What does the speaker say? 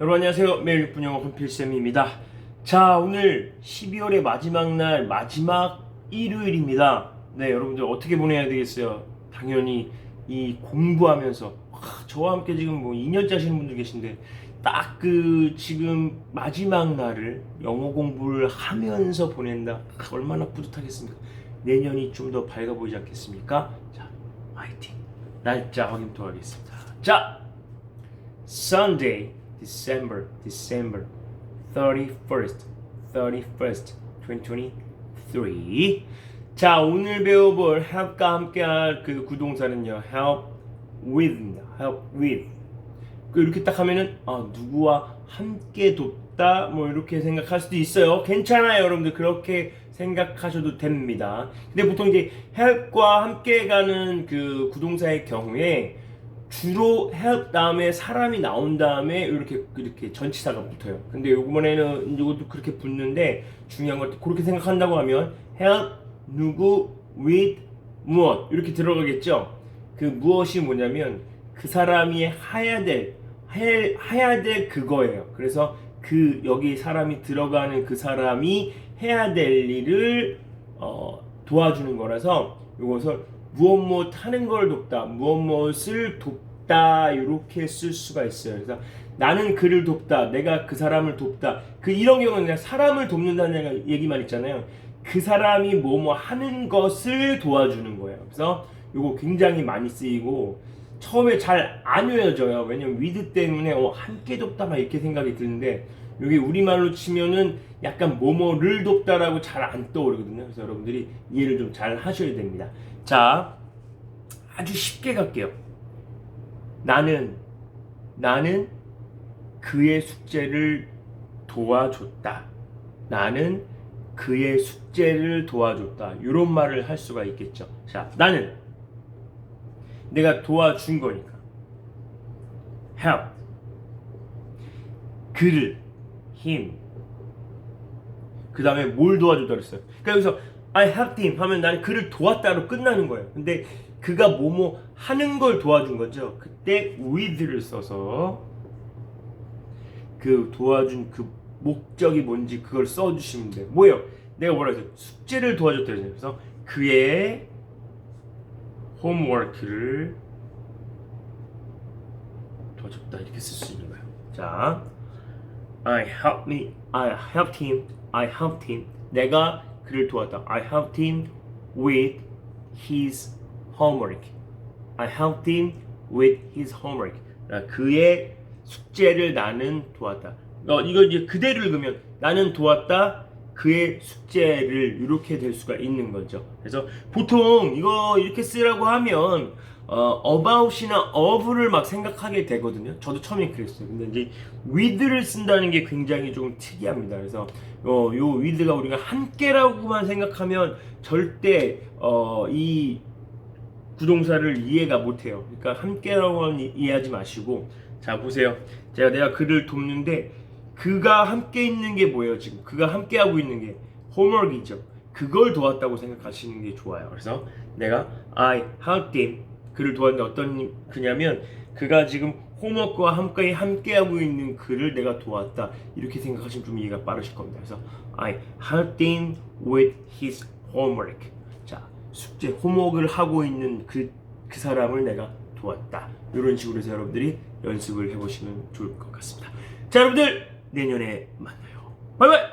여러분 안녕하세요. 매일 6분 영어 금필쌤입니다. 자, 오늘 12월의 마지막 날, 마지막 일요일입니다. 네, 여러분들 어떻게 보내야 되겠어요? 당연히 이 공부하면서 와, 저와 함께 지금 뭐 2년째 하시는 분들 계신데 딱 그 지금 마지막 날을 영어 공부를 하면서 보낸다. 얼마나 뿌듯하겠습니까? 내년이 좀 더 밝아 보이지 않겠습니까? 자, 화이팅. 날짜 확인 또 하겠습니다. 자, Sunday, December, December 31st, 31st, 2023. 자, 오늘 배워볼 help과 함께할 그 구동사는요, help with입니다. help with. 그 이렇게 딱 하면은 아, 누구와 함께 돕다 뭐 이렇게 생각할 수도 있어요. 괜찮아요, 여러분들 그렇게 생각하셔도 됩니다. 근데 보통 이제 help과 함께 가는 그 구동사의 경우에 주로 help 다음에 사람이 나온 다음에 이렇게 이렇게 전치사가 붙어요. 근데 이번에는 이것도 그렇게 붙는데 중요한 건 그렇게 생각한다고 하면 help 누구 with 무엇 이렇게 들어가겠죠. 그 무엇이 뭐냐면 그 사람이 해야 될 해, 해야 될 그거예요. 그래서 그 여기 사람이 들어가는 그 사람이 해야 될 일을 어, 도와주는 거라서 이것을 무엇 무엇 하는 걸 돕다, 무엇 무엇을 돕다 이렇게 쓸 수가 있어요. 그래서 나는 그를 돕다, 내가 그 사람을 돕다. 그 이런 경우는 그냥 사람을 돕는다는 얘기만 있잖아요. 그 사람이 뭐 뭐 하는 것을 도와주는 거예요. 그래서 이거 굉장히 많이 쓰이고 처음에 잘 안 외워져요. 왜냐면 위드 때문에 어, 함께 돕다 막 이렇게 생각이 드는데 여기 우리말로 치면은 약간 뭐뭐를 돕다라고 잘 안 떠오르거든요. 그래서 여러분들이 이해를 좀 잘 하셔야 됩니다. 자, 아주 쉽게 갈게요. 나는 나는 그의 숙제를 도와줬다. 나는 그의 숙제를 도와줬다. 이런 말을 할 수가 있겠죠. 자, 나는 내가 도와준 거니까. help. 그를 him. 그 다음에 뭘 도와줬다 그랬어요. 그러니까 여기서 I helped him 하면 나는 그를 도왔다로 끝나는 거예요. 근데 그가 뭐뭐 하는 걸 도와준 거죠. 그때 with를 써서 그 도와준 그 목적이 뭔지 그걸 써주시면 돼요. 뭐예요? 내가 뭐라 했어요? 숙제를 도와줬다 그랬어요. 그의 홈워크를 도와줬다 이렇게 쓸 수 있는 거예요. 자, I helped me, I helped him, I helped him. 내가 그를 도왔다. I helped him with his homework. I helped him with his homework. 그러니까 그의 숙제를 나는 도왔다. 어, 이거 이제 그대로 읽으면 나는 도왔다. 그의 숙제를 이렇게 될 수가 있는 거죠. 그래서 보통 이거 이렇게 쓰라고 하면 어, about이나 of를 막 생각하게 되거든요. 저도 처음에 그랬어요. 근데 이제 with를 쓴다는 게 굉장히 좀 특이합니다. 그래서 어, 요 with가 우리가 함께라고만 생각하면 절대 어, 이 구동사를 이해가 못해요. 그러니까 함께라고만 이- 이해하지 마시고 자 보세요. 제가 내가 그를 돕는데 그가 함께 있는 게 뭐예요 지금? 그가 함께 하고 있는 게 홈워크이죠. 그걸 도왔다고 생각하시는 게 좋아요. 그래서 내가 I helped him 그를 도왔는데 어떤 그냐면 그가 지금 홈워크와 함께 함께 하고 있는 그를 내가 도왔다 이렇게 생각하시면 좀 이해가 빠르실 겁니다. 그래서 I helped him with his homework. 자 숙제 홈워크를 하고 있는 그그 사람을 내가 도왔다. 이런 식으로 해서 여러분들이 연습을 해보시면 좋을 것 같습니다. 자 여러분들 내년에 만나요. 바이바이.